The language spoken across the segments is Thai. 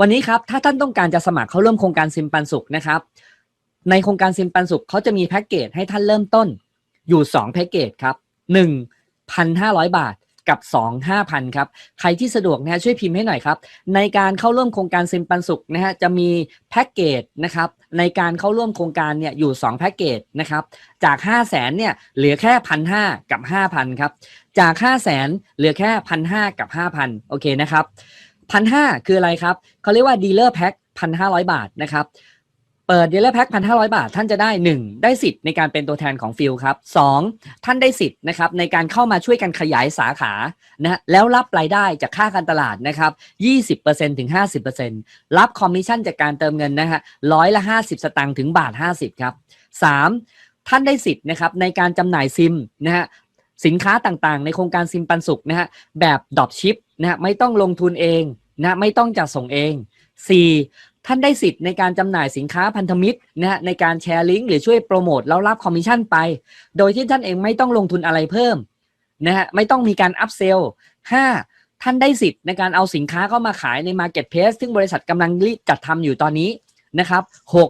วันนี้ครับถ้าท่านต้องการจะสมัครเข้าร่วมโครงการซิมปันสุขนะครับ ในโครงการซิมปันสุขเขาจะมีแพ็กเกจให้ท่านเริ่มต้นอยู่2แพ็กเกจครับ1,500 บาทกับ 2 5,000ครับ ใครที่สะดวกนะฮะช่วยพิมพ์ให้หน่อยครับ ในการเข้าร่วมโครงการซิมปันสุขนะฮะจะมีแพ็กเกจนะครับ ในการเข้าร่วมโครงการเนี่ยอยู่ 2 แพ็กเกจนะครับ จาก 5 0 0แสนเนี่ยเหลือแค่พันหกับ 5,000 ครับ จาก 5 0 0แสนเหลือแค่พันหกับ 5,000 โอเคนะครับ พันห้าคืออะไรครับเขาเรียกว่าดีลเลอร์แพ็คพันห้าร้อยบาทนะครับเปิดดีลเลอร์แพ็คพันห้าร้อยบาท ท่านจะได้ 1 ได้สิทธิ์ในการเป็นตัวแทนของฟิลครับสองท่านได้สิทธิ์นะครับในการเข้ามาช่วยกันขยายสาขานะฮะแล้วรับรายได้จากค่าการตลาดนะครับ 20%ถึง 50%รับคอมมิชชั่นจากการเติมเงินนะฮะร้อยละ 50 สตางค์ถึงบาท 50 ครับ 3. ท่านได้สิทธิ์นะครับในการจำหน่ายซิมนะฮะสินค้าต่างๆ ในโครงการซิมปันสุขนะฮะแบบดรอปชิปนะฮะไม่ต้องลงทุนเอง นะไม่ต้องจัดส่งเอง 4. ท่านได้สิทธิ์ในการจำหน่ายสินค้าพันธมิตรนะในการแชร์ลิงก์หรือช่วยโปรโมทแล้วรับคอมมิชชั่นไป โดยที่ท่านเองไม่ต้องลงทุนอะไรเพิ่มนะฮะไม่ต้องมีการอัพเซลห้าท่านได้สิทธิ์ในการเอาสินค้าเข้ามาขายใน Marketplace ซึ่งบริษัทกำลังจัดทำอยู่ตอนนี้นะครับหก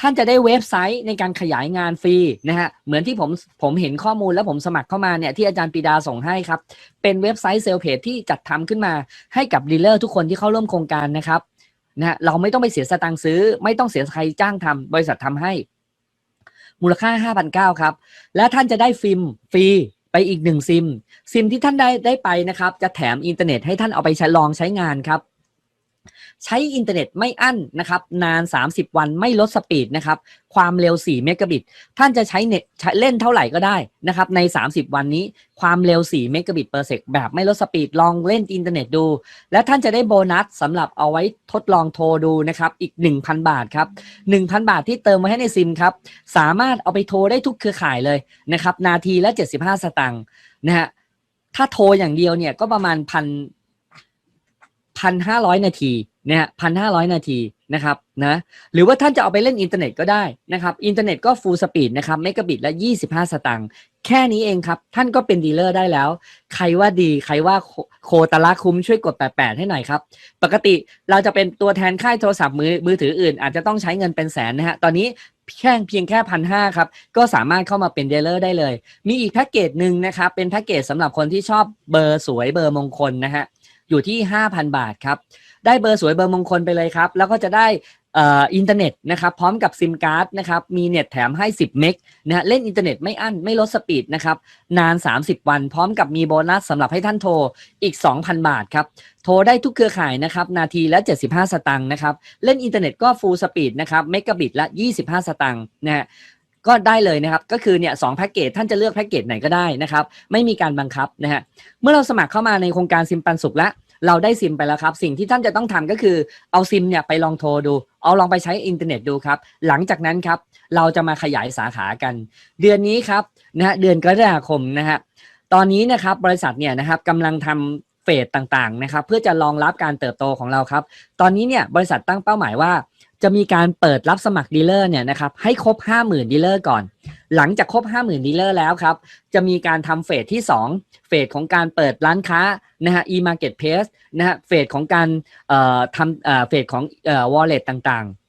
ท่านจะได้เว็บไซต์ในการขยายงานฟรีนะฮะเหมือนที่ผมผมเห็นข้อมูลแล้วผมสมัครเข้ามาเนี่ยที่อาจารย์ปีดาส่งให้ครับ เป็นเว็บไซต์เซลเพจที่จัดทำขึ้นมาให้กับดีลเลอร์ทุกคนที่เข้าร่วมโครงการนะครับนะฮะเราไม่ต้องไปเสียสตางค์ซื้อ ไม่ต้องเสียใครจ้างทำบริษัททำให้ มูลค่า 5,900ครับ และท่านจะได้ฟิล์มฟรีไปอีกหนึ่งซิม ซิมที่ท่านได้ได้ไปนะครับ จะแถมอินเทอร์เน็ตให้ท่านเอาไปใช้ลองใช้งานครับ ใช้อินเทอร์เน็ตไม่อั้นนะครับนาน 30 วันไม่ลดสปีดนะครับความเร็ว 4 เมกะบิต ท่านจะใช้เน็ตใช้เล่นเท่าไหร่ก็ได้นะครับใน 30 วันนี้ความเร็ว 4 เมกะบิตเปอร์เซกแบบไม่ลดสปีดลองเล่นอินเทอร์เน็ตดู และท่านจะได้โบนัสสำหรับเอาไว้ทดลองโทรดูนะครับอีก 1,000 บาทครับ 1,000 บาทที่เติมไว้ให้ในซิมครับสามารถเอาไปโทรได้ทุกเครือข่ายเลยนะครับนาทีละ 75 สตางค์นะฮะถ้าโทรอย่างเดียวเนี่ยก็ประมาณพัน พันห้าร้อยนาทีนะฮะพันห้าร้อยนาทีนะครับนะหรือว่าท่านจะเอาไปเล่นอินเทอร์เน็ตก็ได้นะครับอินเทอร์เน็ตก็ฟูลสปีดนะครับเมกะบิตละ 25 สตางค์แค่นี้เองครับ ท่านก็เป็นดีลเลอร์ได้แล้ว ใครว่าดีใครว่าโคโคตรละคุ้มช่วยกด 88 ให้หน่อยครับ ปกติเราจะเป็นตัวแทนค่ายโทรศัพท์มือมือถืออื่น อาจจะต้องใช้เงินเป็นแสนนะฮะตอนนี้แค่เพียงแค่พันห้าครับก็สามารถเข้ามาเป็นเดลเลอร์ได้เลย มีอีกแพ็กเกจหนึ่งนะครับเป็นแพ็กเกจสำหรับคนที่ชอบเบอร์สวยเบอร์มงคลนะฮะ อยู่ที่ 5,000 บาทครับ ได้เบอร์สวยเบอร์มงคลไปเลยครับ แล้วก็จะได้อินเทอร์เน็ตนะครับพร้อมกับซิมการ์ดนะครับมีเน็ตแถมให้ 10 เมกนะฮะเล่นอินเทอร์เน็ตไม่อั้น ไม่ลดสปีดนะครับนาน 30 วัน พร้อมกับมีโบนัสสำหรับให้ท่านโทรอีก 2,000 บาทครับ โทรได้ทุกเครือข่ายนะครับนาทีละ 75 สตังค์นะครับ เล่นอินเทอร์เน็ตก็ฟูลสปีดนะครับเมกะบิตละ 25 สตังค์นะฮะ ก็ได้เลยนะครับ ก็คือเนี่ยสองแพ็กเกจท่านจะเลือกแพ็กเกจไหนก็ได้นะครับ ไม่มีการบังคับนะฮะเมื่อเราสมัครเข้ามาในโครงการซิมปันสุขแล้วเราได้ซิมไปแล้วครับ สิ่งที่ท่านจะต้องทำก็คือเอาซิมเนี่ยไปลองโทรดู เอาลองไปใช้อินเทอร์เน็ตดูครับ หลังจากนั้นครับเราจะมาขยายสาขากัน เดือนนี้ครับนะฮะเดือนกรกฎาคมนะฮะตอนนี้นะครับบริษัทเนี่ยนะครับกำลังทำเฟสต่างๆนะครับเพื่อจะรองรับการเติบโตของเราครับ ตอนนี้เนี่ยบริษัทตั้งเป้าหมายว่า จะมีการเปิดรับสมัครดีลเลอร์เนี่ยนะครับให้ครบ 50,000ดีลเลอร์ก่อน หลังจากครบ 50,000ดีลเลอร์แล้วครับจะมีการทำเฟสที่ 2 เฟสของการเปิดร้านค้านะฮะ e-marketplace นะฮะเฟสของการเอ่อทำเอ่อเฟสของเอ่อ wallet ต่างๆ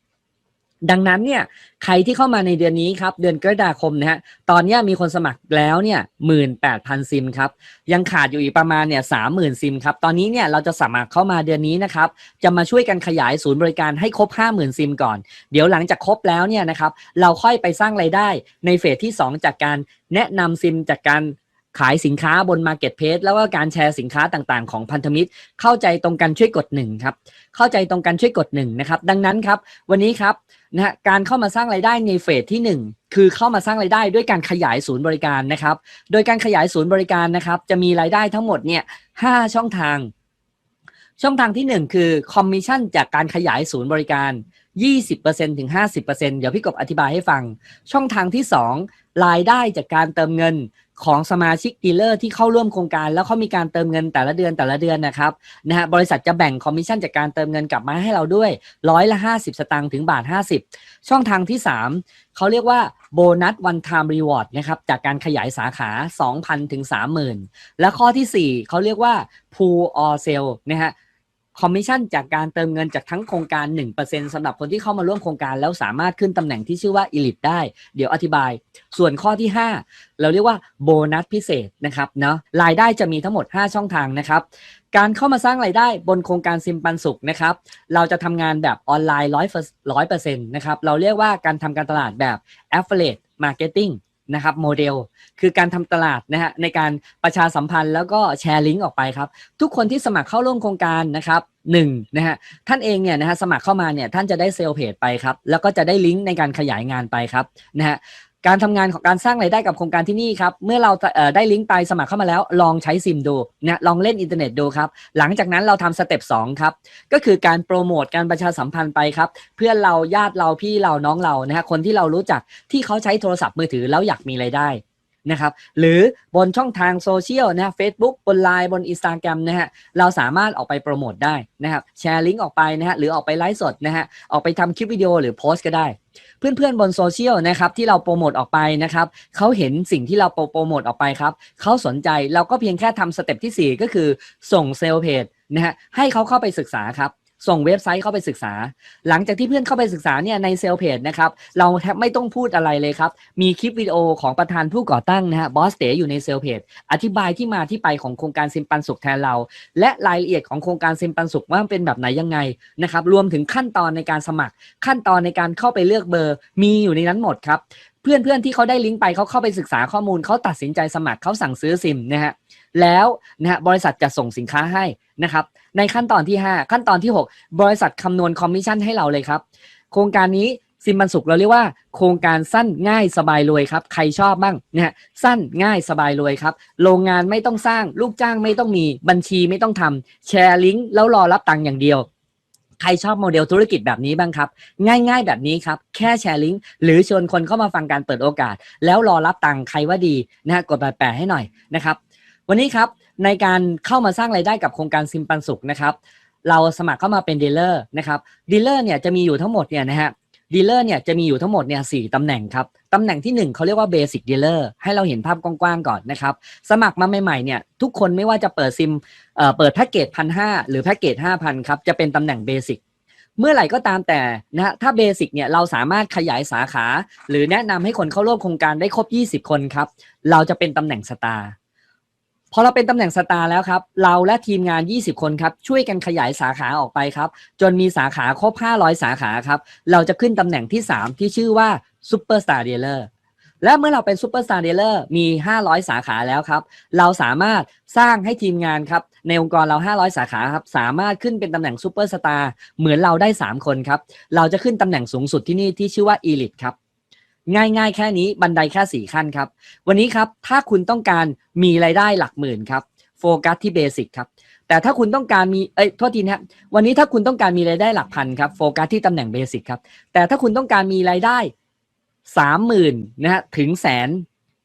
ดังนั้นเนี่ยใครที่เข้ามาในเดือนนี้ครับเดือนกรกฎาคมนะฮะตอนนี้มีคนสมัครแล้วเนี่ยหมื่นแปดพันซิมครับยังขาดอยู่อีกประมาณเนี่ยสามหมื่นซิมครับตอนนี้เนี่ยเราจะสมัครเข้ามาเดือนนี้นะครับจะมาช่วยกันขยายศูนย์บริการให้ครบ50,000ซิมก่อน เดี๋ยวหลังจากครบแล้วเนี่ยนะครับเราค่อยไปสร้างไรายได้ในเฟสที่ 2 จากการแนะนำซิมจากการขายสินค้าบน Marketplace แล้วก็การแชร์สินค้าต่างๆ ของพันธมิตร เข้าใจตรงกันช่วยกดหนึ่งครับเข้าใจตรงกันช่วยกดหนึ่งนะครับดังนั้นครับวันนี้ครับ นะฮะการเข้ามาสร้างรายได้ในเฟสที่ 1 คือเข้ามาสร้างรายได้ด้วยการขยายศูนย์บริการนะครับ โดยการขยายศูนย์บริการนะครับ จะมีรายได้ทั้งหมดเนี่ยห้าช่องทาง ช่องทางที่ 1 คือคอมมิชชั่นจากการขยายศูนย์บริการ 20%ถึง 50%เดี๋ยวพี่กบอธิบายให้ฟัง ช่องทางที่ 2 รายได้จากการเติมเงิน ของสมาชิกดีลเลอร์ที่เข้าร่วมโครงการ แล้วเขามีการเติมเงินแต่ละเดือนแต่ละเดือนนะครับนะฮะบริษัทจะแบ่งคอมมิชชั่นจากการเติมเงินกลับมาให้เราด้วยร้อยละ 50 สตางค์ถึงบาท 50 ช่องทางที่ 3 เขาเรียกว่าโบนัสวันไทม์รีวอร์ดนะครับจากการขยายสาขา 2,000 ถึง 30,000 และข้อที่ 4 เขาเรียกว่า pool or sale นะฮะ คอมมิชชั่นจากการเติมเงินจากทั้งโครงการ 1%สำหรับคนที่เข้ามาร่วมโครงการแล้วสามารถขึ้นตำแหน่งที่ชื่อว่า Elite ได้ เดี๋ยวอธิบาย ส่วนข้อที่ 5 เราเรียกว่าโบนัสพิเศษนะครับเนาะรายได้จะมีทั้งหมด 5 ช่องทางนะครับ การเข้ามาสร้างรายได้บนโครงการซิมปันสุขนะครับ เราจะทำงานแบบออนไลน์ร้อยร้อยเปอร์เซ็นต์นะครับ เราเรียกว่าการทำการตลาดแบบ affiliate marketing นะครับโมเดลคือการทำตลาดนะฮะในการประชาสัมพันธ์แล้วก็แชร์ลิงก์ออกไปครับ ทุกคนที่สมัครเข้าร่วมโครงการนะครับหนึ่งนะฮะท่านเองเนี่ยนะฮะสมัครเข้ามาเนี่ยท่านจะได้เซลล์เพจไปครับแล้วก็จะได้ลิงก์ในการขยายงานไปครับนะฮะ การทำงานของการสร้างรายได้กับโครงการที่นี่ครับ เมื่อเราเได้ลิงก์ไปสมัครเข้ามาแล้ว ลองใช้ซิมดูนะลองเล่นอินเทอร์เน็ตดูครับ หลังจากนั้นเราทำสเต็ปสองครับ ก็คือการโปรโมทการประชาสัมพันธ์ไปครับ เพื่อนเราญาติเราพี่เราน้องเรานะฮะคนที่เรารู้จักที่เขาใช้โทรศัพท์มือถือแล้วอยากมีรายได้นะครับหรือบนช่องทางโซเชียลนะฮะเฟซบุ๊กบนไลน์บนอินสตาแกรมนะฮะเราสามารถออกไปโปรโมทได้นะครับแชร์ลิงก์ออกไปนะฮะหรือออกไปไลฟ์สดนะฮะออกไปทำคลิปวิดีโอหรือโพสต์ก็ได้ เพื่อนๆบนโซเชียลนะครับที่เราโปรโมทออกไปนะครับเขาเห็นสิ่งที่เราโปรโมทออกไปครับเขาสนใจเราก็เพียงแค่ทำสเต็ปที่ 4 ก็คือส่งเซลล์เพจนะฮะให้เขาเข้าไปศึกษาครับ ส่งเว็บไซต์เข้าไปศึกษา หลังจากที่เพื่อนเข้าไปศึกษาเนี่ยในเซลเพจนะครับ เราแทบไม่ต้องพูดอะไรเลยครับ มีคลิปวิดีโอของประธานผู้ก่อตั้งนะฮะบอสเต๋อยู่ในเซลเพจอธิบายที่มาที่ไปของโครงการซิมปันสุขแทนเรา และรายละเอียดของโครงการซิมปันสุขว่าเป็นแบบไหนยังไงนะครับ รวมถึงขั้นตอนในการสมัคร ขั้นตอนในการเข้าไปเลือกเบอร์ มีอยู่ในนั้นหมดครับเพื่อนๆที่เขาได้ลิงก์ไปเขาเข้าไปศึกษาข้อมูลเขาตัดสินใจสมัครเขาสั่งซื้อซิมนะฮะแล้วนะฮะบริษัทจะส่งสินค้าให้นะครับ ในขั้นตอนที่ 5 ขั้นตอนที่ 6 บริษัทคำนวณคอมมิชชั่นให้เราเลยครับ โครงการนี้ซิมบันสุขเราเรียกว่าโครงการสั้นง่ายสบายรวยครับ ใครชอบบ้างนะฮะสั้นง่ายสบายรวยครับ โรงงานไม่ต้องสร้าง ลูกจ้างไม่ต้องมีบัญชีไม่ต้องทำแชร์ลิงก์แล้วรอรับตังค์อย่างเดียว ใครชอบโมเดลธุรกิจแบบนี้บ้างครับ ง่ายๆแบบนี้ครับ แค่แชร์ลิงก์หรือชวนคนเข้ามาฟังการเปิดโอกาส แล้วรอรับตังค์ใครว่าดีนะฮะกดแบบแปะให้หน่อยนะครับ วันนี้ครับในการเข้ามาสร้างรายได้กับโครงการซิมปันสุขนะครับ เราสมัครเข้ามาเป็นดีลเลอร์นะครับดีลเลอร์เนี่ยจะมีอยู่ทั้งหมดเนี่ยนะฮะดีลเลอร์เนี่ยจะมีอยู่ทั้งหมดเนี่ยสี่ตำแหน่งครับตำแหน่งที่หนึ่งเขาเรียกว่าเบสิ c ดีลเลอร์ให้เราเห็นภาพกว้างๆก่อนนะครับ สมัครมาใหม่ๆเนี่ยทุกคนไม่ว่าจะเปิดซิมเอ่อเปิดแพ็กเกจพันห้าหรือแพ็กเกจห้าพันครับจะเป็นตำแหน่งเบสิ c เมื่อไหร่ก็ตามแต่นะฮะถ้าเบสิ c เนี่ยเราสามารถขยายสาขา หรือแนะนำให้คนเข้าร่วมโครงการได้ครบ 20 คนครับเราจะเป็นตำแหน่งสตาร์ พอเราเป็นตำแหน่งสตาร์แล้วครับ เราและทีมงาน 20 คนครับ ช่วยกันขยายสาขาออกไปครับ จนมีสาขาครบ 500 สาขาครับ เราจะขึ้นตำแหน่งที่ 3 ที่ชื่อว่าซูเปอร์สตาร์เดลเลอร์และเมื่อเราเป็นซูเปอร์สตาร์เดลเลอร์มี 500 สาขาแล้วครับ เราสามารถสร้างให้ทีมงานครับ ในองค์กรเรา 500 สาขาครับ สามารถขึ้นเป็นตำแหน่งซูเปอร์สตาร์เหมือนเราได้ 3 คนครับ เราจะขึ้นตำแหน่งสูงสุดที่นี่ที่ชื่อว่า Elite ครับ ง่ายๆแค่นี้บันไดแค่สี่ขั้นครับ วันนี้ครับถ้าคุณต้องการมีรายได้หลักหมื่นครับโฟกัสที่เบสิกครับแต่ถ้าคุณต้องการมีเอ้ยโทษทีนะครับวันนี้ถ้าคุณต้องการมีรายได้หลักพันครับโฟกัสที่ตำแหน่งเบสิกครับแต่ถ้าคุณต้องการมีรายได้สามหมื่นนะฮะถึงแสน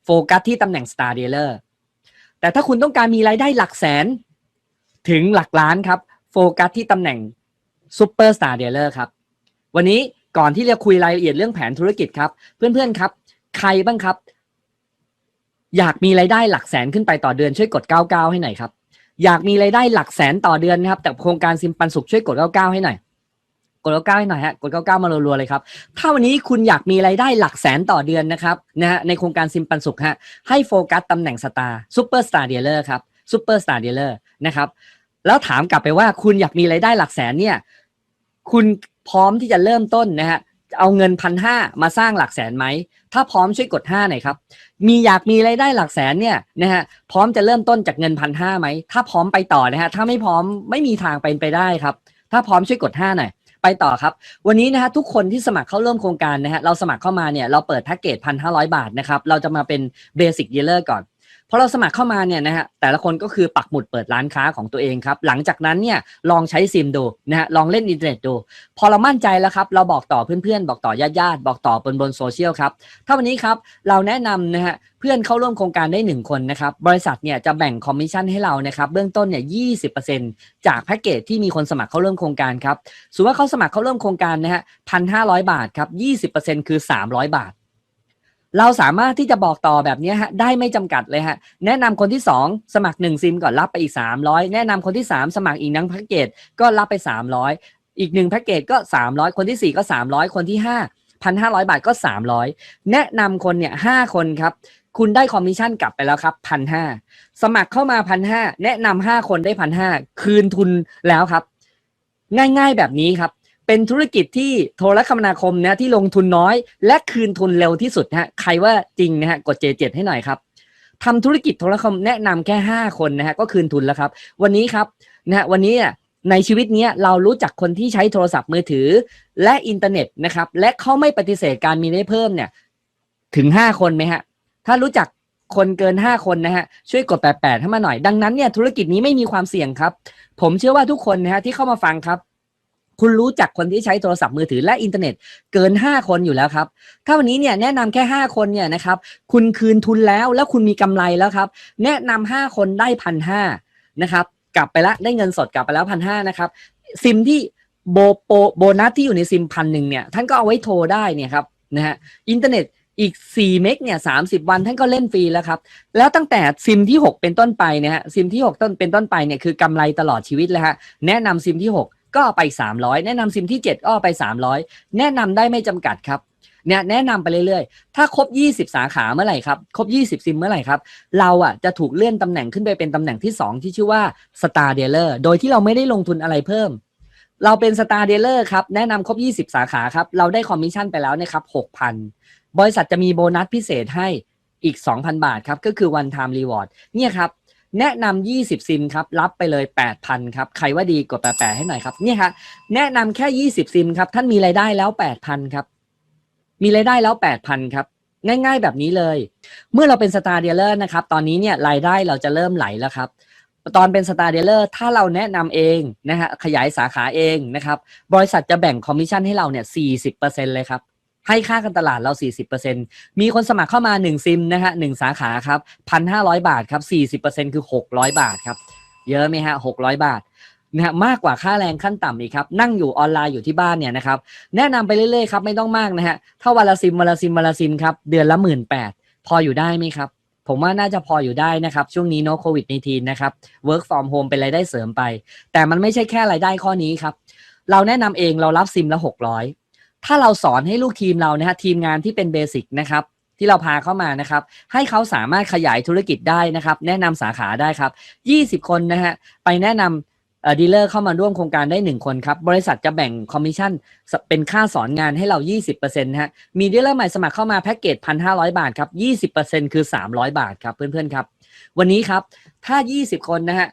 โฟกัสที่ตำแหน่ง Star Dealer แต่ถ้าคุณต้องการมีรายได้หลักแสนถึงหลักล้านครับโฟกัสที่ตำแหน่ง Super Star Dealer ครับวันนี้ ก่อนที่จะคุยรายละเอียดเรื่องแผนธุรกิจครับ เพื่อนๆครับ ใครบ้างครับ อยากมีรายได้หลักแสนขึ้นไปต่อเดือนช่วยกด 99 ให้หน่อยครับ อยากมีรายได้หลักแสนต่อเดือนนะครับแต่โครงการซิมปันสุขช่วยกด 99 ให้หน่อยกด99ให้หน่อยฮะกด99มารัวๆเลยครับ ถ้าวันนี้คุณอยากมีรายได้หลักแสนต่อเดือนนะครับนะฮะในโครงการซิมปันสุขฮะให้โฟกัสตำแหน่งสตาร์ซูเปอร์สตาร์เดลเลอร์ครับซูเปอร์สตาร์เดลเลอร์นะครับแล้วถามกลับไปว่าคุณอยากมีรายได้หลักแสนเนี่ยคุณ พร้อมที่จะเริ่มต้นนะฮะเอาเงินพันห้ามาสร้างหลักแสนไหม ถ้าพร้อมช่วยกดห้าหน่อยครับ มีอยากมีรายได้หลักแสนเนี่ยนะฮะพร้อมจะเริ่มต้นจากเงินพันห้าไหม ถ้าพร้อมไปต่อนะฮะถ้าไม่พร้อมไม่มีทางเป็นไปได้ครับ ถ้าพร้อมช่วยกดห้าหน่อยไปต่อครับ วันนี้นะฮะทุกคนที่สมัครเข้าร่วมโครงการนะฮะเราสมัครเข้ามาเนี่ยเราเปิดแพ็กเกจพันห้าร้อยบาทนะครับเราจะมาเป็นเบสิ c ดีลเลอร์ก่อน พอเราสมัครเข้ามาเนี่ยนะฮะแต่ละคนก็คือปักหมุดเปิดร้านค้าของตัวเองครับ หลังจากนั้นเนี่ยลองใช้ซิมดูนะฮะลองเล่นอินเทอร์เน็ตดู พอเรามั่นใจแล้วครับ เราบอกต่อเพื่อนๆ บอกต่อญาติๆบอกต่อบนบนโซเชียลครับถ้าวันนี้ครับเราแนะนำนะฮะเพื่อนเข้าร่วมโครงการได้ 1 คนนะครับบริษัทเนี่ยจะแบ่งคอมมิชชั่นให้เรานะครับเบื้องต้นเนี่ยยีจากแพ็กเกจที่มีคนสมัครเข้าร่วมโครงการครับสมมติว่าเขาสมัครเข้าร่วมโครงการนะฮะพันห้าร้อยบาทครับยี่สิบเปอร์เซ็นคือสามร้อยบาท เราสามารถที่จะบอกต่อแบบนี้ฮะได้ไม่จำกัดเลยฮะแนะนำคนที่ 2 สมัคร 1 ซิมก่อนรับไปอีก 300 แนะนำคนที่ 3 สมัครอีกนังแพ็กเกจก็รับไป 300 อีกหนึ่งแพ็กเกจก็ 300 คนทีสี่ 4 ก็ 300 คนที่ 5 1,500 บาทก็ 300 แนะนำคนเนี่ยห้าคนครับ คุณได้คอมมิชชั่นกลับไปแล้วครับพันห้าสมัครเข้ามาพันห้าแนะนำห้าคนได้พันห้าคืนทุนแล้วครับ ง่ายๆแบบนี้ครับ เป็นธุรกิจที่โทรคมนาคมนะที่ลงทุนน้อย และคืนทุนเร็วที่สุดฮะใครว่าจริงนะฮะกด J7 ให้หน่อยครับทำธุรกิจโทรคมแนะนำแค่ 5 คนนะฮะก็คืนทุนแล้วครับ วันนี้ครับนะฮะวันนี้ในชีวิตเนี้ยเรารู้จักคนที่ใช้โทรศัพท์มือถือ และอินเทอร์เน็ตนะครับ และเขาไม่ปฏิเสธการมีได้เพิ่มเนี่ย ถึง 5 คนไหมฮะ ถ้ารู้จักคนเกิน 5 คนนะฮะ ช่วยกด 88 ให้มาหน่อย ดังนั้นเนี่ยธุรกิจนี้ไม่มีความเสี่ยงครับ ผมเชื่อว่าทุกคนนะฮะที่เข้ามาฟังครับ คุณรู้จักคนที่ใช้โทรศัพท์มือถือและอินเทอร์เน็ตเกิน 5 คนอยู่แล้วครับ ถ้าวันนี้เนี่ยแนะนำแค่ 5 คนเนี่ยนะครับคุณคืนทุนแล้วแล้วคุณมีกำไรแล้วครับ แนะนำ5คนได้พันห้านะครับกลับไปละได้เงินสดกลับไปแล้วพันห้านะครับซิมที่โบโปโบนัสที่อยู่ในซิมพันหนึ่งเนี่ยท่านก็เอาไว้โทรได้เนี่ยครับนะฮะอินเทอร์เน็ตอีก 4 เมกเนี่ยสาวันท่านก็เล่นฟรีแล้วครับ แล้วตั้งแต่ซิมที่ 6 เป็นต้นไปเนี่ยฮะ ซิมที่ 6 ต้นเป็นต้นไปเนี่ย คือกำไรตลอดชีวิตเลยฮะ แนะนำซิมที่ 6 ก็เอาไป 300 แนะนำซิมที่ 7 ก็เอาไป 300 แนะนำได้ไม่จำกัดครับเนี่ยแนะนำไปเรื่อยๆ ถ้าครบ 20 สาขาเมื่อไหร่ครับ ครบ 20 ซิมเมื่อไหร่ครับ เราอะจะถูกเลื่อนตำแหน่งขึ้นไปเป็นตำแหน่งที่ 2 ที่ชื่อว่า Star Dealer โดยที่เราไม่ได้ลงทุนอะไรเพิ่ม เราเป็น Star Dealer ครับ แนะนำครบ 20 สาขาครับ เราได้คอมมิชชั่นไปแล้วนะครับ6,000 บริษัทจะมีโบนัสพิเศษให้อีก 2,000 บาทครับ ก็คือ one time reward เนี่ยครับ แนะนำ20 ซิมครับ รับไปเลย 8,000 ครับ ใครว่าดีกดแปะๆให้หน่อยครับ นี่ยครับแนะนำแค่ 20 ซิมครับ ท่านมีรายได้แล้ว 8,000 ครับ มีรายได้แล้ว 8,000 ครับ ง่าย ๆ แบบนี้เลย เมื่อเราเป็นสตาร์เดลเลอร์นะครับ ตอนนี้เนี่ยรายได้เราจะเริ่มไหลแล้วครับ ตอนเป็นสตาร์เดลเลอร์ถ้าเราแนะนำเองนะฮะ ขยายสาขาเองนะครับ บริษัทจะแบ่งคอมมิชชั่นให้เราเนี่ย 40%เลยครับ ให้ค่าการตลาดเรา 40%มีคนสมัครเข้ามา 1 ซิมนะฮะหนึ่งสาขาครับ 1,500 บาทครับ 40%คือ 600 บาทครับ เยอะไหมฮะ 600 บาทนะฮะมากกว่าค่าแรงขั้นต่ำอีกครับ นั่งอยู่ออนไลน์อยู่ที่บ้านเนี่ยนะครับ แนะนำไปเรื่อยๆครับไม่ต้องมากนะฮะถ้าวันละซิมวันละซิมวันละซิมครับเดือนละหมื่นแปดพออยู่ได้ไหมครับผมว่าน่าจะพออยู่ได้นะครับ ช่วงนี้เนาะโควิดในทีนะครับ work from home เป็นรายได้เสริมไป แต่มันไม่ใช่แค่รายได้ข้อนี้ครับ เราแนะนำเองเรารับซิมละหกร้อย ถ้าเราสอนให้ลูกทีมเรานะฮะทีมงานที่เป็นเบสิกนะครับที่เราพาเข้ามานะครับ ให้เขาสามารถขยายธุรกิจได้นะครับ แนะนำสาขาได้ครับ 20 คนนะฮะไปแนะนำดีลเลอร์เข้ามาร่วมโครงการได้ 1 คนครับ บริษัทจะแบ่งคอมมิชชั่นเป็นค่าสอนงานให้เรา 20%นะฮะมีดีลเลอร์ใหม่สมัครเข้ามาแพ็กเกจ 1,500 บาทครับ 20%คือ 300 บาทครับเพื่อนๆครับ วันนี้ครับถ้า 20 คนนะฮะ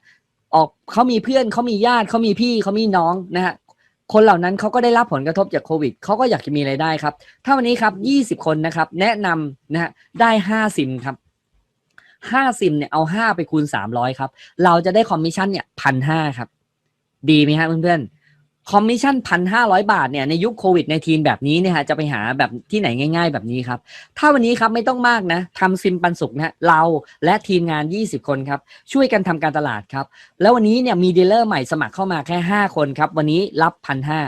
ออกเขามีเพื่อนเขามีญาติเขามีพี่เขามีน้องนะฮะ คนเหล่านั้นเขาก็ได้รับผลกระทบจากโควิดเขาก็อยากจะมีรายได้ครับ ถ้าวันนี้ครับ20คนนะครับ แนะนำนะฮะได้5ซิมครับ5ซิมเนี่ยเอา5ไปคูณ300ครับ เราจะได้คอมมิชชั่นเนี่ยพันห้าครับ ดีไหมฮะเพื่อนๆ คอมมิชชั่นพันห้าร้อยบาทเนี่ยในยุคโควิดในทีนแบบนี้เนี่ยฮะจะไปหาแบบที่ไหนง่าย ๆ แบบนี้ครับ ถ้าวันนี้ครับไม่ต้องมากนะทำซิมปันสุกนะ เราและทีมงาน 20 คนครับ ช่วยกันทำการตลาดครับ แล้ววันนี้เนี่ยมีดีลเลอร์ใหม่สมัครเข้ามาแค่ 5 คนครับ วันนี้รับพันห้า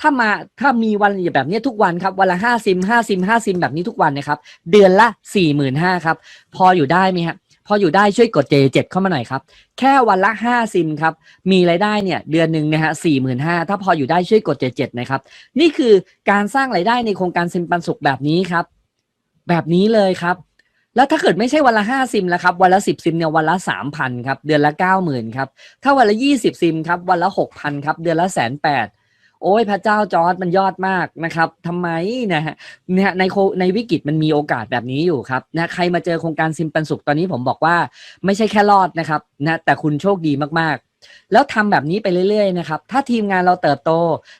ถ้ามาถ้ามีวันแบบนี้ทุกวันครับวันละห้าซิมห้าซิมห้าซิมแบบนี้ทุกวันนะครับ เดือนละสี่หมื่นห้าครับ พออยู่ได้ไหมครับ พออยู่ได้ช่วยกด J7 เข้ามาหน่อยครับ แค่วันละ 5 ซิมครับ มีรายได้เนี่ยเดือนหนึ่งนะฮะสี่หมื่นห้าถ้าพออยู่ได้ช่วยกด J7 นะครับ นี่คือการสร้างรายได้ในโครงการซิมปันสุขแบบนี้ครับ แบบนี้เลยครับ แล้วถ้าเกิดไม่ใช่วันละ 5 ซิมแล้วครับ วันละ 10 ซิมเนี่ยวันละ 3,000 ครับ เดือนละ 90,000 ครับ ถ้าวันละ 20 ซิมครับ วันละ 6,000 ครับ เดือนละแสนแปด โอ้ยพระเจ้าจอร์ดมันยอดมากนะครับทำไมนะฮะเนี่ยในในวิกฤตมันมีโอกาสแบบนี้อยู่ครับนะใครมาเจอโครงการซิมปันสุขตอนนี้ผมบอกว่าไม่ใช่แค่รอดนะครับนะแต่คุณโชคดีมากๆ แล้วทำแบบนี้ไปเรื่อยๆนะครับถ้าทีมงานเราเติบโต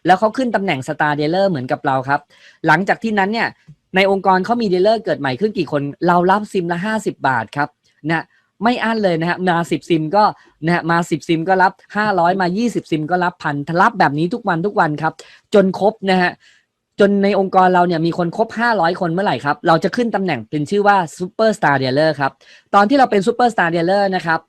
แล้วเขาขึ้นตำแหน่งสตาร์เดลเลอร์เหมือนกับเราครับ หลังจากที่นั้นเนี่ยในองค์กรเขามีเดลเลอร์เกิดใหม่ขึ้นกี่คนเรารับซิมละ 50 บาทครับนะ ไม่อั้นเลยนะฮะมาสิบซิมก็นะฮะมาสิบซิมก็รับห้าร้อยมายี่สิบซิมก็รับพันรับแบบนี้ทุกวันทุกวันครับ จนครบนะฮะจนในองค์กรเราเนี่ยมีคนครบ 500 คนเมื่อไหร่ครับ เราจะขึ้นตำแหน่งเป็นชื่อว่าซูเปอร์สตาร์เดลเลอร์ครับ ตอนที่เราเป็นซูเปอร์สตาร์เดลเลอร์นะครับ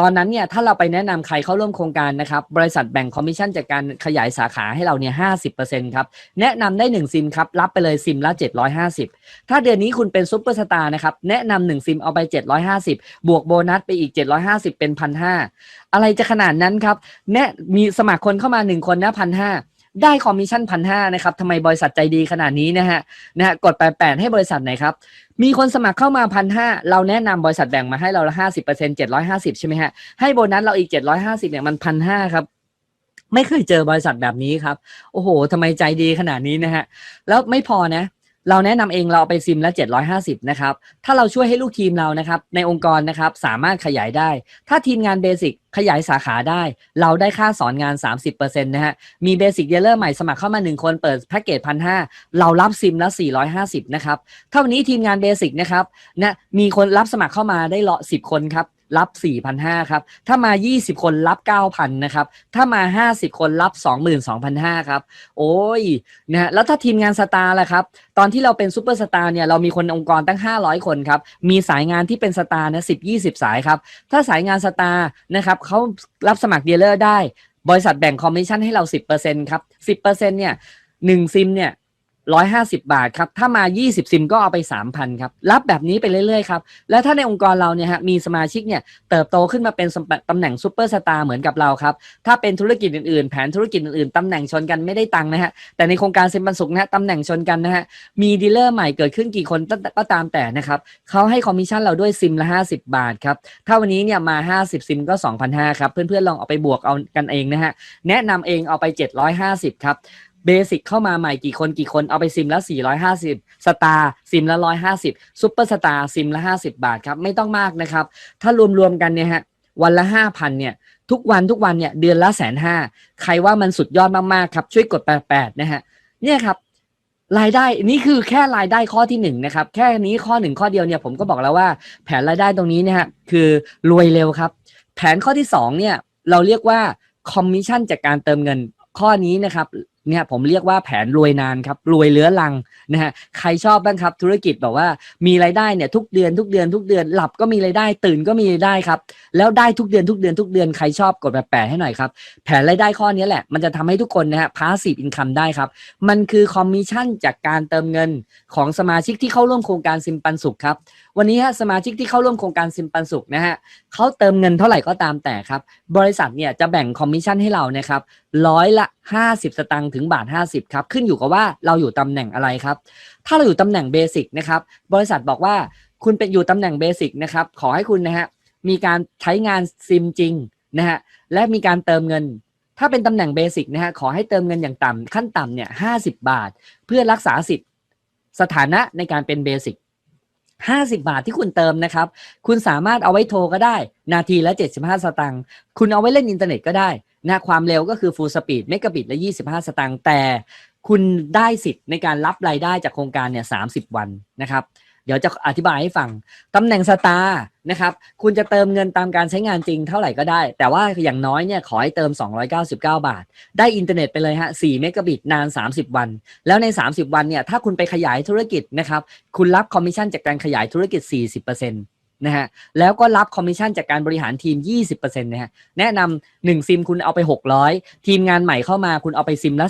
ตอนนั้นเนี่ยถ้าเราไปแนะนำใครเข้าร่วมโครงการนะครับบริษัทแบ่งคอมมิชชั่นจากการขยายสาขาให้เราเนี่ยห้าสิบเปอร์เซ็นครับแนะนำได้หนึ่งซิมครับรับไปเลยซิมละเจ็ดร้อยห้าสิบถ้าเดือนนี้คุณเป็นซุปเปอร์สตาร์นะครับแนะนำหนึ่งซิมเอาไปเจ็ดร้อยห้าสิบบวกโบนัสไปอีกเจ็ดร้อยห้าสิบเป็นพันห้าอะไรจะขนาดนั้นครับแนะมีสมัครคนเข้ามาหนึ่งคนนะพันห้า ได้คอมมิชชั่นพันห้านะครับทำไมบริษัทใจดีขนาดนี้นะฮะนะฮะกดแปดแปดให้บริษัทไหนครับมีคนสมัครเข้ามาพันห้าเราแนะนำบริษัทแบ่งมาให้เราละห้าสิบเปอร์เซ็นต์เจ็ดร้อยห้าสิบใช่ไหมฮะให้โบนัสเราอีกเจ็ดร้อยห้าสิบเนี่ยมันพันห้าครับไม่เคยเจอบริษัทแบบนี้ครับ โอ้โหทำไมใจดีขนาดนี้นะฮะ แล้วไม่พอนะ เราแนะนำเองเราเอาไปซิมละ 750 นะครับ ถ้าเราช่วยให้ลูกทีมเรานะครับ ในองค์กรนะครับ สามารถขยายได้ ถ้าทีมงานเบสิกขยายสาขาได้ เราได้ค่าสอนงาน 30%นะฮะ มีเบสิกเดลเลอร์ใหม่สมัครเข้ามา 1 คนเปิดแพ็กเกจพันหเรารับซิมละ 450 นะครับถ้านี้ทีมงานเบสิกนะครับนะมีคนรับสมัครเข้ามาได้ละ10 คนครับ รับ 4,500ครับ ถ้ามา 20 คนรับ 9,000นะครับ ถ้ามา 50 คนรับ 22,500ครับ โอ้ยนะฮะแล้วถ้าทีมงานสตาร์ล่ะครับ ตอนที่เราเป็นซูเปอร์สตาร์เนี่ย เรามีคนองค์กรตั้ง 500 คนครับ มีสายงานที่เป็นสตาร์นะ10 20 สายครับ ถ้าสายงานสตาร์นะครับเขารับสมัครเดลเลอร์ได้ บริษัทแบ่งคอมมิชชั่นให้เรา 10%ครับ 10%เนี่ย1ซิมเนี่ย ร้อยห้าสิบาทครับ ถ้ามา20ซิมก็เอาไป3,000ครับ รับแบบนี้ไปเรื่อยๆครับ แล้วถ้าในองค์กรเราเนี่ยฮะ มีสมาชิกเนี่ยเติบโตขึ้นมาเป็นตำแหน่งซูเปอร์สตาร์เหมือนกับเราครับ ถ้าเป็นธุรกิจอื่นๆ แผนธุรกิจอื่นๆ ตำแหน่งชนกันไม่ได้ตังค์นะฮะ แต่ในโครงการเซ็นบันสุกนะฮะตำแหน่งชนกันนะฮะ มีดีลเลอร์ใหม่เกิดขึ้นกี่คนก็ตามแต่นะครับเขาให้คอมมิชชั่นเราด้วยซิมละ50บบาทครับ ถ้าวันนี้เนี่ยมา50ซิมก็2,500ครับ เพื่อนๆลองเอาไปบวกเอากันเองนะฮะ แนะนำเองเอาไป750ครับ เบสิกเข้ามาใหม่กี่คนกี่คนเอาไปซิมละ 450 สตาร์ซิมละ 150ซุปเปอร์สตาร์ซิมละ 50 บาทครับ ไม่ต้องมากนะครับ ถ้ารวมๆกันเนี่ยฮะวันละ 5,000 เนี่ย ทุกวันทุกวันเนี่ยเดือนละแสนห้าใครว่ามันสุดยอดมากๆครับ ช่วยกด 88 นะฮะเนี่ยครับรายได้นี่คือแค่รายได้ข้อที่หนึ่งนะครับแค่นี้ข้อหนึ่งข้อเดียวเนี่ยผมก็บอกแล้วว่า แผนรายได้ตรงนี้นะฮะคือรวยเร็วครับ แผนข้อที่สองเนี่ยเราเรียกว่าคอมมิชชั่นจากการเติมเงินข้อนี้นะครับ เนี่ยผมเรียกว่าแผนรวยนานครับรวยเลื้อรังนะฮะใครชอบบ้างครับ ธุรกิจแบบว่ามีรายได้เนี่ยทุกเดือนทุกเดือนทุกเดือนหลับก็มีรายได้ ตื่นก็มีรายได้ครับแล้วได้ทุกเดือนทุกเดือนทุกเดือนใครชอบกดแบบแปะให้หน่อยครับแผนรายได้ข้อนี้แหละ มันจะทำให้ทุกคนนะฮะพาสซีฟอินคัมได้ครับ มันคือคอมมิชชั่นจากการเติมเงินของสมาชิกที่เข้าร่วมโครงการซิมปันสุขครับวันนี้ฮะสมาชิกที่เข้าร่วมโครงการซิมปันสุขนะฮะเขาเติมเงินเท่าไหร่ก็ตามแต่ครับบริษัทเนี่ยจะแบ่งคอมมิชชั่นให้เรานะครับร้อยละ 50 สตางค์ถึงบาท 50ครับขึ้นอยู่กับว่าเราอยู่ตำแหน่งอะไรครับ ถ้าเราอยู่ตำแหน่งเบสิกนะครับบริษัทบอกว่าคุณเป็นอยู่ตำแหน่งเบสิกนะครับขอให้คุณนะฮะมีการใช้งานซิมจริงนะฮะและมีการเติมเงิน ถ้าเป็นตำแหน่งเบสิกนะฮะขอให้เติมเงินอย่างต่ำขั้นต่ำเนี่ยห้าสิบาท เพื่อรักษาสิทธิ์สถานะในการเป็นเบสิก50 บาทที่คุณเติมนะครับ คุณสามารถเอาไว้โทรก็ได้ นาทีละ 75 สตางค์ คุณเอาไว้เล่นอินเทอร์เน็ตก็ได้ นะความเร็วก็คือ full speed เมกะบิตละ 25 สตางค์แต่คุณได้สิทธิ์ในการรับรายได้จากโครงการเนี่ย 30 วันนะครับเดี๋ยวจะอธิบายให้ฟัง ตำแหน่งสตาร์นะครับ คุณจะเติมเงินตามการใช้งานจริงเท่าไหร่ก็ได้ แต่ว่าอย่างน้อยเนี่ยขอให้เติม 299 บาท ได้อินเทอร์เน็ตไปเลยฮะ 4 เมกะบิตนาน 30 วัน แล้วใน 30 วันเนี่ย ถ้าคุณไปขยายธุรกิจนะครับ คุณรับคอมมิชชั่นจากการขยายธุรกิจ 40%นะฮะแล้วก็รับคอมมิชชั่นจากการบริหารทีม 20%นะฮะแนะนำหนึ่งซิมคุณเอาไป 600 ทีมงานใหม่เข้ามาคุณเอาไปซิมละ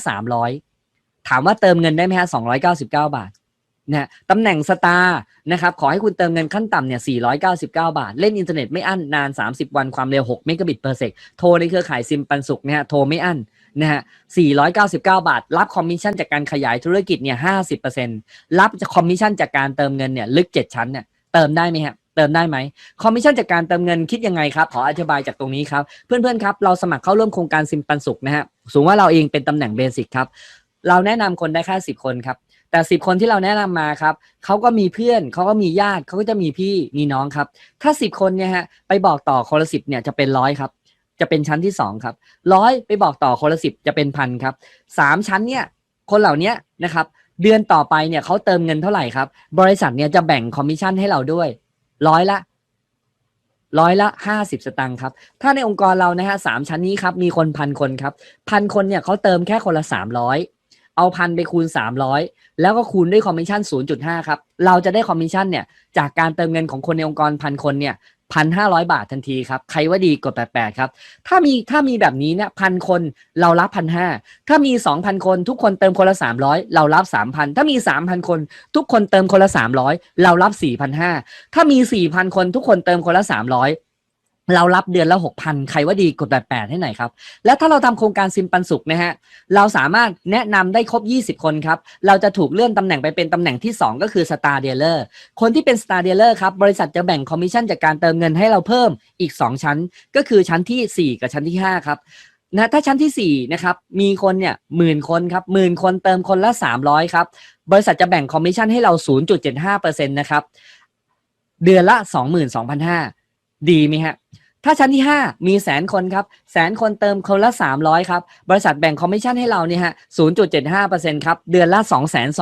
300 ถามว่าเติมเงินได้ไหมฮะ 299 บาทนะฮะตำแหน่งสตาร์นะครับขอให้คุณเติมเงินขั้นต่ำเนี่ย 499 บาท เล่นอินเทอร์เน็ตไม่อั้นนาน 30 วันความเร็ว 6 เมกะบิตเปอร์เซกโทรในเครือข่ายซิมปันสุกนะฮะโทรไม่อั้นนะฮะ 499 บาท รับคอมมิชชั่นจากการขยายธุรกิจเนี่ย 50%รับคอมมิชชั่นจากการเติมเงินเนี่ย ลึก 7 ชั้นเนี่ย เติมได้ไหมฮะ เติมได้ไหมคอมมิชชั่นจากการเติมเงินคิดยังไงครับ ขออธิบายจากตรงนี้ครับ เพื่อนๆครับ เราสมัครเข้าร่วมโครงการซิมปันสุกนะฮะสมมติว่าเราเองเป็นตำแหน่งเบสิกครับ เราแนะนำคนได้แค่สิบคนครับ แต่สิบคนที่เราแนะนำมาครับเขาก็มีเพื่อนเขาก็มีญาติเขาก็จะมีพี่มีน้องครับ ถ้าสิบคนเนี่ยฮะไปบอกต่อคนละสิบเนี่ยจะเป็นร้อยครับ จะเป็นชั้นที่สองครับร้อยไปบอกต่อคนละสิบจะเป็นพันครับสามชั้นเนี่ยคนเหล่านี้นะครับเดือนต่อไปเนี่ยเขาเติมเงินเท่าไหร่ครับ บริษัทเนี่ยจะแบ่งคอมมิชชั่นให้เราด้วย ร้อยละร้อยละห้าสิบสตังค์ครับ ถ้าในองค์กรเรานะฮะสามชั้นนี้ครับมีคนพันคนครับพันคนเนี่ยเขาเติมแค่คนละสามร้อยเอาพันไปคูณสามร้อยแล้วก็คูณด้วยคอมมิชชั่นศูนย์จุดห้าครับ เราจะได้คอมมิชชั่นเนี่ยจากการเติมเงินของคนในองค์กรพันคนเนี่ย พันห้าร้อยบาททันทีครับ ใครว่าดีกดแปดแปดครับ ถ้ามีถ้ามีแบบนี้เนี่ยพันคนเรารับพันห้าถ้ามีสองพันคนทุกคนเติมคนละสามร้อยเรารับสามพันถ้ามีสามพันคน ทุกคนเติมคนละสามร้อยเรารับสี่พันห้าถ้ามีสี่พันคนทุกคนเติมคนละสามร้อย เรารับเดือนละหกพันใครว่าดีกดแปดแปดให้หน่อยครับ แล้วถ้าเราทำโครงการซิมปันสุขนะฮะเราสามารถแนะนำได้ครบ 20 คนครับ เราจะถูกเลื่อนตำแหน่งไปเป็นตำแหน่งที่ 2 ก็คือ Star Dealer คนที่เป็น Star Dealer ครับบริษัทจะแบ่งคอมมิชชั่นจากการเติมเงินให้เราเพิ่มอีก 2 ชั้น ก็คือชั้นที่ 4 กับชั้นที่ 5 ครับนะถ้าชั้นที่4นะครับมีคนเนี่ยหมื่นคนครับหมื่นคนเติมคนละ 300ครับบริษัทจะแบ่งคอมมิชชั่นให้เรา 0.75%นะครับเดือนละ 22,500 ดีไหมฮะ ถ้าชั้นที่ 5 มีแสนคนครับ แสนคนเติมคนละ 300 ครับ บริษัทแบ่งคอมมิชชั่นให้เราเนี่ยฮะ 0.75%ครับ เดือนละ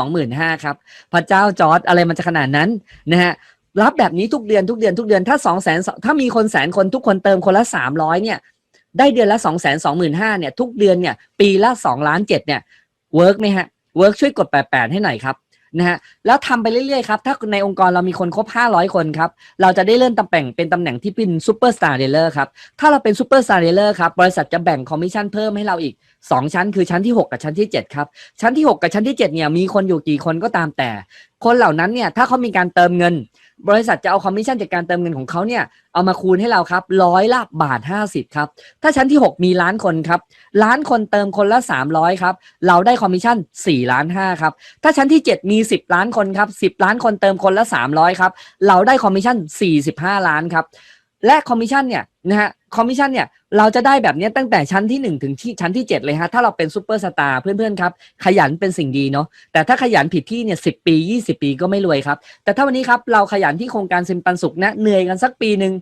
225,000ครับ พระเจ้าจอร์ดอะไรมันจะขนาดนั้นนะฮะรับแบบนี้ทุกเดือนทุกเดือนทุกเดือนถ้า2 0 0 0 0ถ้ามีคนแสนคนทุกคนเติมคนละ 300เนี่ยได้เดือนละ 2 2 5 0 0 0เนี่ยทุกเดือนเนี่ยปีละ2ล้าน7เนี่ยเวิร์กไหมฮะเวิร์กช่วยกด 88 ให้หน่อยครับ นะฮะแล้วทำไปเรื่อยๆครับถ้าในองค์กรเรามีคนครบ 500 คนครับเราจะได้เลื่อนตำแหน่งเป็นตำแหน่งที่เป็นซูเปอร์สตาร์เดลเลอร์ครับถ้าเราเป็นซูเปอร์สตาร์เดลเลอร์ครับบริษัทจะแบ่งคอมมิชชั่นเพิ่มให้เราอีก 2 ชั้น คือชั้นที่ 6 กับชั้นที่ 7 ครับ ชั้นที่ 6 กับชั้นที่ 7 เนี่ยมีคนอยู่กี่คนก็ตามแต่ คนเหล่านั้นเนี่ยถ้าเขามีการเติมเงิน บริษัทจะเอาคอมมิชชั่นจากการเติมเงินของเขาเนี่ยเอามาคูณให้เราครับร้อยละบาท 50ครับถ้าชั้นที่ 6 มีล้านคนครับล้านคนเติมคนละ 300ครับเราได้คอมมิชชั่น4ล้าน5ครับถ้าชั้นที่ 7 มี 10 ล้านคนครับ10 ล้านคนเติมคนละ 300ครับเราได้คอมมิชชั่น45 ล้านครับและคอมมิชชั่นเนี่ย นะฮะคอมมิชชั่นเนี่ยเราจะได้แบบนี้ตั้งแต่ชั้นที่ 1 ถึงที่ชั้นที่ 7 เลยฮะ ถ้าเราเป็นซูเปอร์สตาร์เพื่อนๆครับ ขยันเป็นสิ่งดีเนาะแต่ถ้าขยันผิดที่เนี่ยสิปี 20 ปีก็ไม่รวยครับ แต่ถ้าวันนี้ครับเราขยันที่โครงการซิมปันสุขนะเหนื่อยกันสักปีหนึ่ง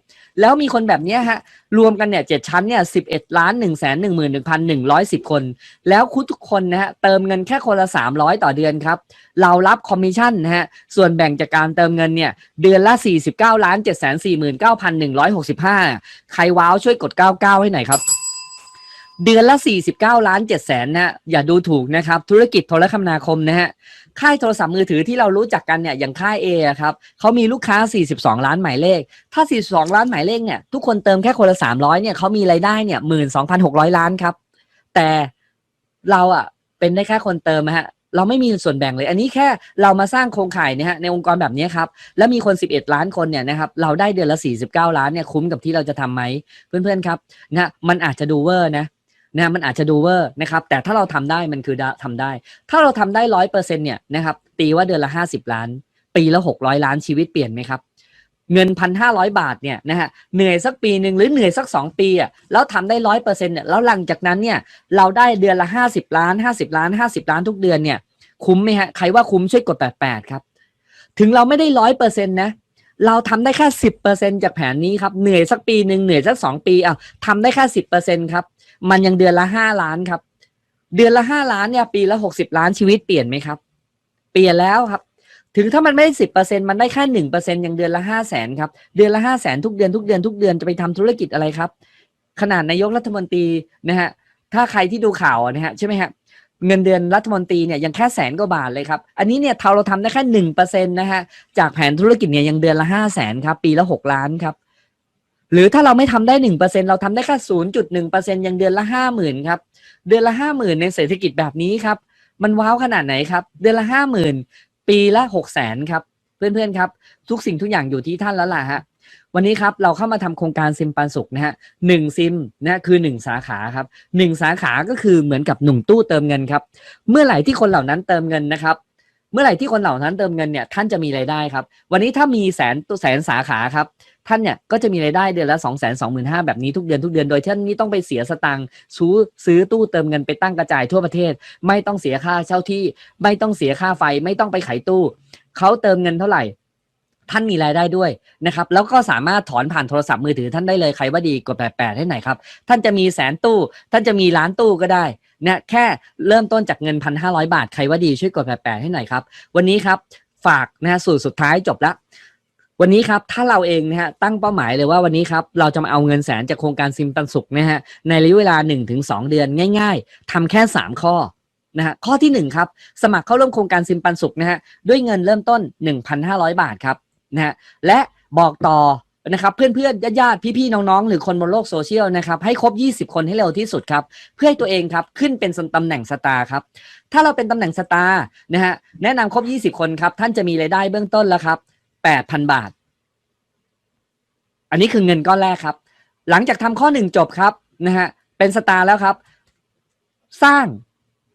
แล้วมีคนแบบนี้ฮะ รวมกันเนี่ยเจ็ดชั้นเนี่ยสิบเอ็ดล้านหนึ่งแสนหนึ่งหมื่นหนึ่งพันหนึ่งร้อยสิบคน แล้วคุณทุกคนนะฮะเติมเงินแค่คนละสามร้อยต่อเดือนครับเรารับคอมมิชชั่นนะฮะส่วนแบ่งจากการเติมเงินเนี่ยเดือนละสี่สิบเก้าล้านเจ็ดแสนสี่หมื่นเก้าพันหนึ่งร้อยหกสิบห้าใครว้าวช่วยกดเก้าเก้าให้หน่อยครับ เดือนละ 49 ล้าน7แสนนะฮะอย่าดูถูกนะครับ ธุรกิจโทรคมนาคมนะฮะค่ายโทรศัพท์มือถือที่เรารู้จักกันเนี่ยอย่างค่ายเอครับเขามีลูกค้า 42 ล้านหมายเลข ถ้า 42 ล้านหมายเลขเนี่ยทุกคนเติมแค่คนละ 300เนี่ยเขามีรายได้เนี่ย12,600 ล้านครับ แต่เราอะเป็นได้แค่คนเติมฮะ เราไม่มีส่วนแบ่งเลย อันนี้แค่เรามาสร้างโครงข่ายเนี่ยฮะในองค์กรแบบนี้ครับ แล้วมีคน 11 ล้านคนเนี่ยนะครับ เราได้เดือนละ 49 ล้านเนี่ยคุ้มกับที่เราจะทำไหมเพื่อนๆครับนะมันอาจจะดูเวอร์นะนะมันอาจจะดูเวอร์นะครับ แต่ถ้าเราทำได้มันคือทำได้ ถ้าเราทำได้ร้อยเปอร์เซ็นเนี่ยนะครับตีว่าเดือนละ 50 ล้าน ปีละ 600 ล้านชีวิตเปลี่ยนไหมครับ เงินพันห้าร้อยบาทเนี่ยนะฮะเหนื่อยสักปีหนึ่งหรือเหนื่อยสักสองปีอะแล้วทำได้ร้อยเปอร์เซ็นต์เนี่ยแล้วหลังจากนั้นเนี่ยเราได้เดือนละห้าสิบล้านห้าสิบล้านห้าสิบล้านทุกเดือนเนี่ยคุ้มไหมฮะใครว่าคุ้มช่วยกดแปดแปดครับ ถึงเราไม่ได้ร้อยเปอร์เซ็นต์นะเราทำได้แค่สิบเปอร์เซ็นจากแผนนี้ครับเหนื่อยสักปีหนึ่งเหนื่อยสักสองปีอะทำได้แค่สิบเปอร์เซ็นครับมันยังเดือนละห้าล้านครับ เดือนละห้าล้านเนี่ยปีละหกสิบล้านชีวิตเปลี่ยนไหมครับ เปลี่ยนแล้วครับ ถึงถ้ามันไม่ได้สิบเปอร์เซ็นมันได้แค่หนึ่งเปอร์เซ็นยังเดือนละห้าแสนครับ เดือนละห้าแสนทุกเดือนทุกเดือนทุกเดือนจะไปทำธุรกิจอะไรครับ ขนาดนายกรัฐมนตรีนะฮะ ถ้าใครที่ดูข่าวนะฮะใช่ไหมฮะเงินเดือนรัฐมนตรีเนี่ยยังแค่แสนกว่าบาทเลยครับ อันนี้เนี่ยเราเราทำได้แค่หนึ่งเปอร์เซ็นต์นะฮะ จากแผนธุรกิจเนี่ยยังเดือนละห้าแสนครับ ปีละหกล้านครับ หรือถ้าเราไม่ทำได้หนึ่งเปอร์เซ็นเราทำได้แค่ศูนย์จุดหนึ่งเปอร์เซ็นยังเดือนละห้าหมื่นครับ เดือนละห้าหมื่นในเศรษฐกิจแบบนี้ครับ มันว้าวขนาดไหนครับ เดือนละห้าหมื่น ปีละหกแสนครับ เพื่อนๆครับ ทุกสิ่งทุกอย่างอยู่ที่ท่านแล้วล่ะฮะวันนี้ครับเราเข้ามาทำโครงการซิมปันสุขนะฮะหนึ่งซิมนะคือหนึ่งสาขาครับหนึ่งสาขาก็คือเหมือนกับหนุ่มตู้เติมเงินครับ เมื่อไหร่ที่คนเหล่านั้นเติมเงินนะครับ เมื่อไหร่ที่คนเหล่านั้นเติมเงินเนี่ยท่านจะมีรายได้ครับ วันนี้ถ้ามีแสนตัวแสนสาขาครับ ท่านเนี่ยก็จะมีรายได้เดือนละ2 2 5 0 0 0แบบนี้ทุกเดือนทุกเดือนโดยท่านนี่ต้องไปเสียสตังค์ซื้อซื้อตู้เติมเงินไปตั้งกระจายทั่วประเทศ ไม่ต้องเสียค่าเช่าที่ ไม่ต้องเสียค่าไฟ ไม่ต้องไปไขตู้เขาเติมเงินเท่าไหร่ ท่านมีรายได้ด้วยนะครับ แล้วก็สามารถถอนผ่านโทรศัพท์มือถือท่านได้เลยใครว่าดีกดแปดแปดให้หนครับ ท่านจะมีแสนตู้ ท่านจะมีล้านตู้ก็ได้เนะแค่เริ่มต้นจากเงินพันห้าร้อยบาทใครว่าดีช่วยกดแปดแปดให้หน่อยครับ วันนี้ครับฝากนะฮะสูตรสุดท้ายจบละวันนี้ครับถ้าเราเองนะฮะตั้งเป้าหมายเลยว่าวันนี้ครับเราจะมาเอาเงินแสนจากโครงการซิมปันสุขนะฮะในระยะเวลา 1-2 เดือนง่าย ๆทำแค่ 3 ข้อนะฮะข้อที่ 1 ครับ สมัครเข้าร่วมโครงการซิมปันสุขนะฮะด้วยเงินเริ่มต้น 1,500 บาทครับ นะฮะและบอกต่อนะครับเพื่อนๆญาติๆพี่ๆน้องๆ หรือคนบนโลกโซเชียลนะครับให้ครบ 20 คนให้เร็วที่สุดครับ เพื่อให้ตัวเองครับขึ้นเป็นตำแหน่งสตาร์ครับ ถ้าเราเป็นตำแหน่งสตาร์นะฮะแนะนำครบ 20 คนครับ ท่านจะมีรายได้เบื้องต้นแล้วครับ 8,000 บาท อันนี้คือเงินก้อนแรกครับ หลังจากทำข้อหนึ่งจบครับนะฮะเป็นสตาร์แล้วครับ สร้าง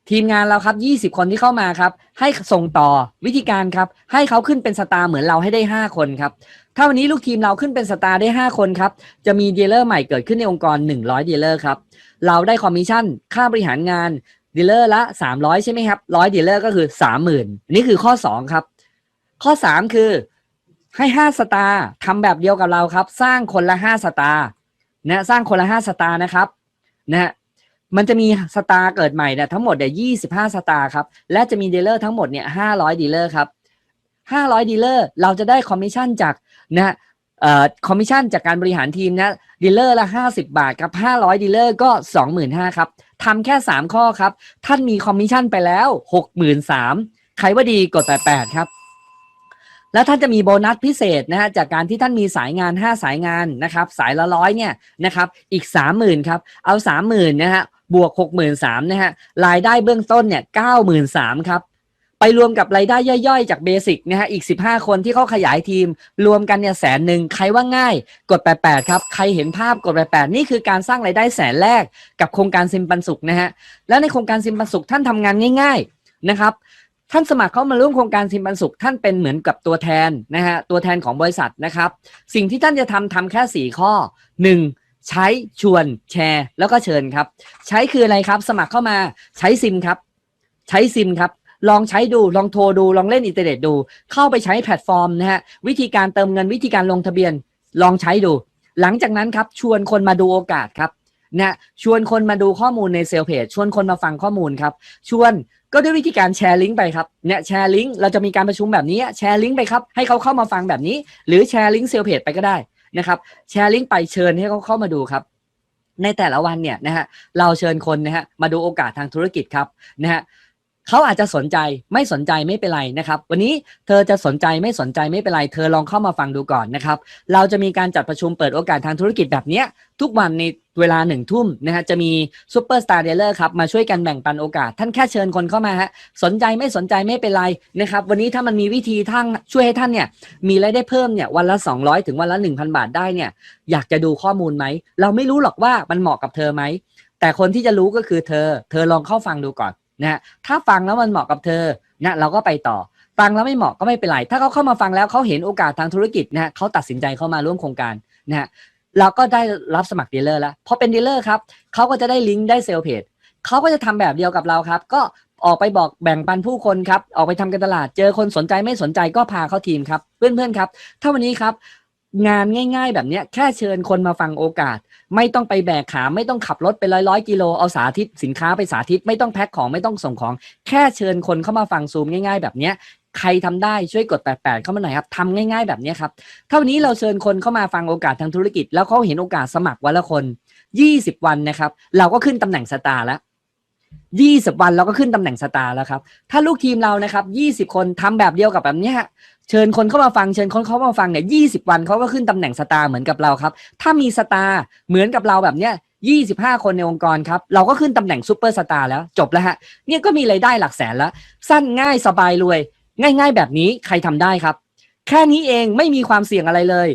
ทีมงานเราครับ 20 คนที่เข้ามาครับ ให้ส่งต่อวิธีการครับ ให้เขาขึ้นเป็นสตาร์เหมือนเราให้ได้ 5 คนครับ ถ้าวันนี้ลูกทีมเราขึ้นเป็นสตาร์ได้ 5 คนครับ จะมีดีลเลอร์ใหม่เกิดขึ้นในองค์กร 100ดีลเลอร์ครับ เราได้คอมมิชชั่น ค่าบริหารงานดีลเลอร์ละ 300 ใช่ไหมครับร้อยดีลเลอร์ก็คือ 30,000นี่คือข้อ 2 ครับ ข้อ 3 คือให้ 5 สตาร์ทำแบบเดียวกับเราครับ สร้างคนละ 5 สตาร์นะสร้างคนละ 5 สตาร์นะครับนะฮะ มันจะมีสตาร์เกิดใหม่เนี่ยทั้งหมดเนี่ย25สตาร์ครับ และจะมีดีลเลอร์ทั้งหมดเนี่ย500ดีลเลอร์ครับ500ดีลเลอร์เราจะได้คอมมิชชั่นจากนะเอ่อคอมมิชชั่นจากการบริหารทีมนะดีลเลอร์ละ50บาทครับ500ดีลเลอร์ก็25,000ครับทำแค่3ข้อครับ ท่านมีคอมมิชชั่นไปแล้ว63,000ใครว่าดีกด88ครับแล้วท่านจะมีโบนัสพิเศษนะฮะจากการที่ท่านมีสายงาน 5 สายงานนะครับสายละร้อยเนี่ยนะครับอีก 30,000ครับเอา 30,000นะฮะ บวก 63,000นะฮะรายได้เบื้องต้นเนี่ย93,000ครับไปรวมกับรายได้ย่อยๆ จากเบสิกนะฮะอีก 15 คนที่เขาขยายทีม รวมกันเนี่ยแสนหนึ่งใครว่าง่ายกด 88 ครับ ใครเห็นภาพกด 88 นี่คือการสร้างรายได้แสนแรกกับโครงการซิมปันสุขนะฮะแล้วในโครงการซิมปันสุขท่านทำงานง่าย ๆนะครับท่านสมัครเข้ามาร่วมโครงการซิมปันสุขท่านเป็นเหมือนกับตัวแทนนะฮะตัวแทนของบริษัทนะครับ สิ่งที่ท่านจะทำทำแค่ 4 ข้อ 1. ใช้ชวนแชร์ แล้วก็เชิญครับ ใช้คืออะไรครับ สมัครเข้ามาใช้ซิมครับ ใช้ซิมครับลองใช้ดู ลองโทรดู ลองเล่นอินเทอร์เน็ตดู เข้าไปใช้แพลตฟอร์มนะฮะ วิธีการเติมเงินวิธีการลงทะเบียน ลองใช้ดู หลังจากนั้นครับ ชวนคนมาดูโอกาสครับ นะ ชวนคนมาดูข้อมูลในเซลเพจ ชวนคนมาฟังข้อมูลครับ ชวน ก็ด้วยวิธีการแชร์ลิงก์ไปครับ เนี่ย แชร์ลิงก์ เราจะมีการประชุมแบบนี้ แชร์ลิงก์ไปครับ ให้เขาเข้ามาฟังแบบนี้ หรือแชร์ลิงก์เซลเพจไปก็ได้ นะครับแชร์ลิงก์ไปเชิญให้เขาเข้ามาดูครับ ในแต่ละวันเนี่ยนะฮะเราเชิญคนนะฮะมาดูโอกาสทางธุรกิจครับนะฮะ เขาอาจจะสนใจไม่สนใจไม่เป็นไรนะครับ วันนี้เธอจะสนใจไม่สนใจไม่เป็นไร เธอลองเข้ามาฟังดูก่อนนะครับ เราจะมีการจัดประชุมเปิดโอกาสทางธุรกิจแบบนี้ทุกวันในเวลาหนึ่งทุ่มนะฮะจะมีซูเปอร์สตาร์เดลเลอร์ครับมาช่วยกันแบ่งปันโอกาส ท่านแค่เชิญคนเข้ามาฮะสนใจไม่สนใจไม่เป็นไรนะครับ วันนี้ถ้ามันมีวิธีทั้งช่วยให้ท่านเนี่ยมีรายได้เพิ่มเนี่ยวันละ 200 ถึงวันละ 1,000 บาทได้เนี่ยอยากจะดูข้อมูลไหมเราไม่รู้หรอกว่ามันเหมาะกับเธอไหมแต่คนที่จะรู้ก็คือเธอ เธอลองเข้าฟังดูก่อน นะฮะถ้าฟังแล้วมันเหมาะกับเธอนะเราก็ไปต่อฟังแล้วไม่เหมาะก็ไม่เป็นไร ถ้าเขาเข้ามาฟังแล้วเขาเห็นโอกาสทางธุรกิจนะเขาตัดสินใจเข้ามาร่วมโครงการนะฮะเราก็ได้รับสมัครดีลเลอร์แล้วพอเป็นดีลเลอร์ครับเขาก็จะได้ลิงก์ได้เซลล์เพจเขาก็จะทำแบบเดียวกับเราครับ ก็ออกไปบอกแบ่งปันผู้คนครับ ออกไปทำการตลาด เจอคนสนใจไม่สนใจก็พาเข้าทีมครับ เพื่อนๆครับ ถ้าวันนี้ครับ งานง่าย ๆ แบบเนี้ยแค่เชิญคนมาฟังโอกาส ไม่ต้องไปแบกขาไม่ต้องขับรถไปร้อยร้อยกิโลเอาสาธิตสินค้าไปสาธิตไม่ต้องแพ็คของไม่ต้องส่งของ แค่เชิญคนเข้ามาฟังซูมง่าย ๆ แบบเนี้ยใครทำได้ช่วยกด88เข้ามาหน่อยครับทำง่ายๆแบบนี้ครับเท่านี้เราเชิญคนเข้ามาฟังโอกาสทางธุรกิจ แล้วเขาเห็นโอกาสสมัครวันละคน 20 วันนะครับ เราก็ขึ้นตำแหน่งสตาร์แล้ว20 วันเราก็ขึ้นตำแหน่งสตาร์แล้วครับ ถ้าลูกทีมเรานะครับ 20 คนทำแบบเดียวกับแบบนี้ เชิญคนเข้ามาฟังเชิญคนเข้ามาฟังเนี่ยยีวันเขาก็ขึ้นตำแหน่งสตาร์เหมือนกับเราครับ ถ้ามีสตาร์เหมือนกับเราแบบเนี้ยยี่สิบห้าคนในองค์กรครับ เราก็ขึ้นตำแหน่งซูเปอร์สตาร์แล้วจบแล้วฮะเนี่ยก็มีรายได้หลักแสนแล้ว สั้นง่ายสบายรวย ง่าย ๆ แบบนี้ใครทำได้ครับ แค่นี้เองไม่มีความเสี่ยงอะไรเลย